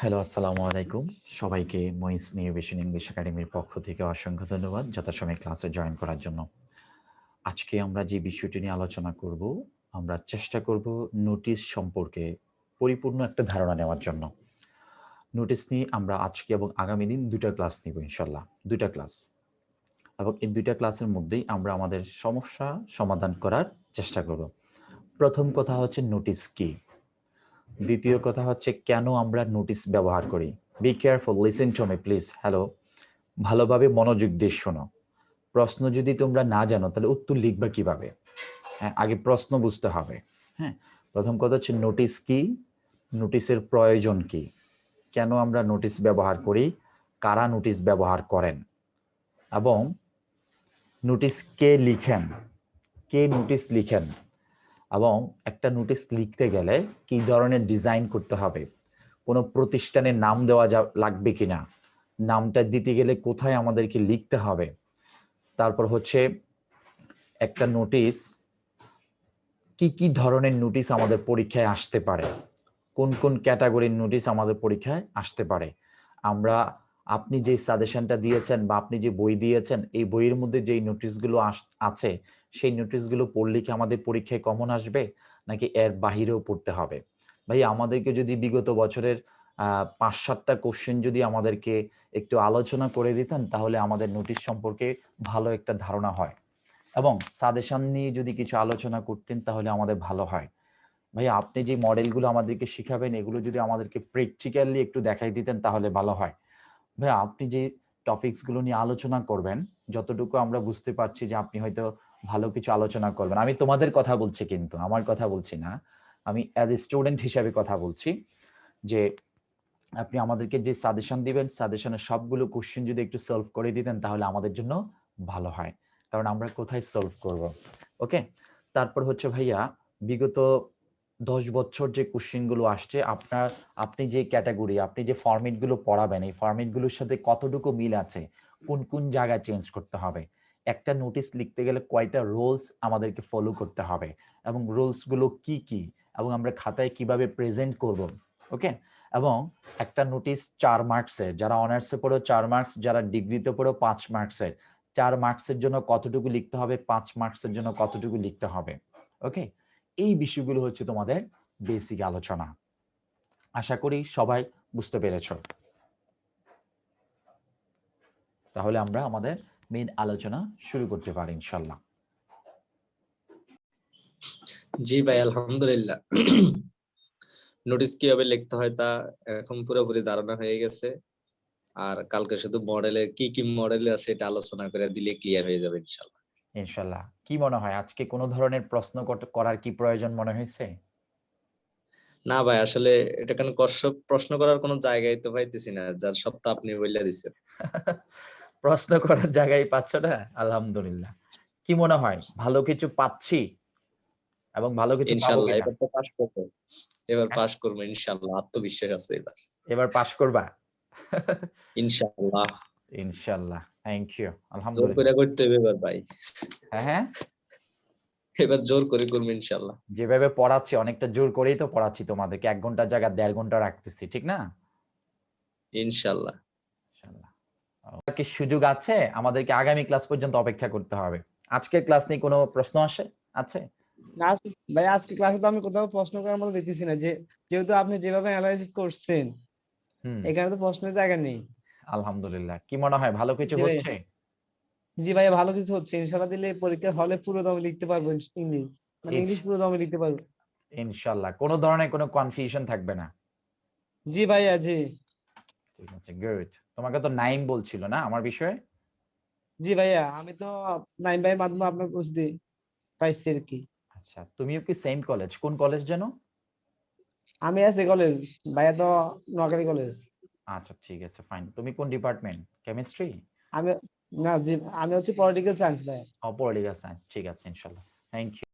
Hello, আসসালামু আলাইকুম। সবাইকে মহিস ইনোভেশন ইংলিশ একাডেমির পক্ষ থেকে অসংখ্য ধন্যবাদ যথাসময়ে ক্লাসে জয়েন করার জন্য। আজকে আমরা যে বিষয়টি নিয়ে আলোচনা করব, আমরা চেষ্টা করব নোটিশ সম্পর্কে পরিপূর্ণ একটা ধারণা নেওয়ার জন্য। নোটিশ নিয়ে আমরা আজকে এবং আগামী দিন দুটা ক্লাস নিব ইনশাল্লাহ দুটা ক্লাস এবং এই দুইটা ক্লাসের মধ্যেই আমরা আমাদের সমস্যা সমাধান করার চেষ্টা করব। প্রথম কথা হচ্ছে নোটিশ কি? দ্বিতীয় কথা হচ্ছে, কেন আমরা নোটিশ ব্যবহার করি? Be careful listen to me please hello ভালোভাবে মনোযোগ দিয়ে শোনো। প্রশ্ন যদি তোমরা না জানো, তাহলে উত্তর লিখবা কীভাবে? হ্যাঁ আগে প্রশ্ন বুঝতে হবে। হ্যাঁ প্রথম কথা হচ্ছে নোটিশ কি? নোটিশের প্রয়োজন কি? কেন আমরা নোটিশ ব্যবহার করি? কারা নোটিশ ব্যবহার করেন? এবং নোটিশ কে লিখেন? কে নোটিশ লিখেন? এবং একটা নোটিশ লিখতে গেলে কি ধরনের ডিজাইন করতে হবে, কোনো প্রতিষ্ঠানের নাম দেওয়া যা লাগবে কিনা, নামটা দিতে গেলে কোথায় আমাদেরকে লিখতে হবে, তারপর হচ্ছে একটা নোটিশ কি কি ধরনের নোটিশ আমাদের পরীক্ষায় আসতে পারে, কোন কোন ক্যাটাগরির নোটিশ আমাদের পরীক্ষায় আসতে পারে, আমরা আপনি যে সাজেশনটা দিয়েছেন বা আপনি যে বই দিয়েছেন, এই বইয়ের মধ্যে যেই নোটিশগুলো আছে সেই নোটিশগুলো পড়লে কি আমাদের পরীক্ষায় কমন আসবে? নাকি এর বাহিরেও পড়তে হবে? ভাই, আমাদেরকে যদি বিগত বছরের পাঁচ সাতটা কোশ্চেন যদি আমাদেরকে একটু আলোচনা করে দিতেন, তাহলে আমাদের নোটিশ সম্পর্কে ভালো একটা ধারণা হয়। এবং সাজেশন নিয়ে যদি কিছু আলোচনা করতেন, তাহলে আমাদের ভালো হয়। ভাই, আপনি যে মডেলগুলো আমাদেরকে শিখাবেন, এগুলো যদি আমাদেরকে প্র্যাকটিক্যালি একটু দেখাই দিতেন, তাহলে ভালো হয়। ভাই, আপনি যে টপিকসগুলো নিয়ে আলোচনা করবেন, যতটুকু আমরা বুঝতে পারছি যে আপনি হয়তো ভালো কিছু আলোচনা করবেন। আমি তোমাদের কথা বলছি কিন্তু, আমার কথা বলছি না। আমি অ্যাজ এ স্টুডেন্ট হিসাবে কথা বলছি যে আপনি আমাদেরকে যে সাজেশন দিবেন সাজেশনের সবগুলো কোশ্চেন যদি একটু সলভ করে দিতেন তাহলে আমাদের জন্য ভালো হয়। কারণ আমরা কোথায় সলভ করব? ওকে তারপর হচ্ছে ভাইয়া, বিগত দশ বছর যে কোশ্চেনগুলো আসছে, আপনার, আপনি যে ক্যাটাগরি আপনি যে ফর্মেটগুলো পড়াবেন, এই ফর্মেটগুলোর সাথে কতটুকু মিল আছে? কোন কোন জায়গায় চেঞ্জ করতে হবে? একটা নোটিশ লিখতে গেলে কয়টা রোলস আমাদেরকে ফলো করতে হবে এবং রোলসগুলো কি কি এবং আমরা খাতায় কীভাবে প্রেজেন্ট করব ওকে এবং একটা নোটিশ চার মার্কসের যারা অনার্সে পড়ো চার মার্কস যারা ডিগ্রিতে পড়ো পাঁচ মার্কসের চার মার্কসের জন্য কতটুকু লিখতে হবে, পাঁচ মার্কসের জন্য কতটুকু লিখতে হবে ওকে এই বিষয়গুলো হচ্ছে তোমাদের বেসিক আলোচনা। আশা করি সবাই বুঝতে পেরেছ। তাহলে আমরা আমাদের মেন আলোচনা শুরু করতে পারি ইনশাল্লাহ জি ভাই আলহামদুলিল্লাহ। নোটিশ কীভাবে লিখতে হয় তা এখন পুরোপুরি ধারণা হয়ে গেছে। আর কালকে শুধু মডেলের কি কি মডেল আছে এটা আলোচনা করে দিলে ক্লিয়ার হয়ে যাবে ইনশাল্লাহ ইনশাল্লাহ কি মনে হয় আজকে কোনো ধরনের প্রশ্ন করার কি প্রয়োজন মনে হয়েছে? না ভাই আসলে এটা কেন কষ্ট প্রশ্ন করার কোনো জায়গায় তো পাইতেছি না যার সব তো আপনি বললে দিচ্ছেন প্রশ্ন করার জায়গায় পাচ্ছ না? আলহামদুলিল্লাহ। কি মনে হয়? ভালো কিছু পাচ্ছি? এবং ভালো কিছু ইনশাআল্লাহ এবার তো পাস করব। এবার পাস করব ইনশাআল্লাহ আত্মবিশ্বাস আছে এবার। এবার পাস করবা? ইনশাআল্লাহ ইনশাআল্লাহ থ্যাংক ইউ আলহামদুলিল্লাহ। জোর করে করতে হবে এবার ভাই। হ্যাঁ হ্যাঁ। এবার জোর করে করব ইনশাআল্লাহ যেভাবে পড়াচ্ছি অনেকটা জোর করেই তো পড়াচ্ছি তোমাদেরকে। এক ঘণ্টার জায়গা দেড় ঘণ্টা রাখতেছি ঠিক না? ইনশাআল্লাহ ইনশাআল্লাহ কি সুযোগ আছে? আমাদেরকে আগামী ক্লাস পর্যন্ত অপেক্ষা করতে হবে। আজকের ক্লাস নিয়ে কোনো প্রশ্ন আসে? আছে? না ভাই আজকে ক্লাসে তো আমি কোথাও প্রশ্ন করার মতো দেখতেছি না। যে যেহেতু আপনি যেভাবে অ্যানালাইসিস করছেন এখানে তো প্রশ্নের জায়গা নেই। আলহামদুলিল্লাহ। কি মনে হয় ভালো কিছু হচ্ছে? জি ভাই ভালো কিছু হচ্ছে। ইনশাআল্লাহ দিলে পরীক্ষার হলে পুরো দমে লিখতে পারব ইংলিশ। মানে ইংলিশ পুরো দমে লিখতে পারব। ইনশাআল্লাহ। কোনো ধরনের কোনো কনফিউশন থাকবে না। জি ভাইয়া জি। ঠিক আছে গুড তোমাকে তো নাইম বলছিল না আমার বিষয়ে? জি ভাইয়া আমি তো নাইম ভাইয়ের মাধ্যমে আপনার কোর্স দিই পাইছি আর কি। আচ্ছা তুমিও কি সেম কলেজ কোন কলেজ যেন? আমি আছি কলেজ ভাইয়া তো নোয়াখালী কলেজ আচ্ছা ঠিক আছে ফাইন তুমি কোন ডিপার্টমেন্ট কেমিস্ট্রি আমি না জি আমি হচ্ছে পলিটিক্যাল সায়েন্স ভাই ও পলিটিক্যাল সায়েন্স ঠিক আছে ইনশাআল্লাহ থ্যাংক ইউ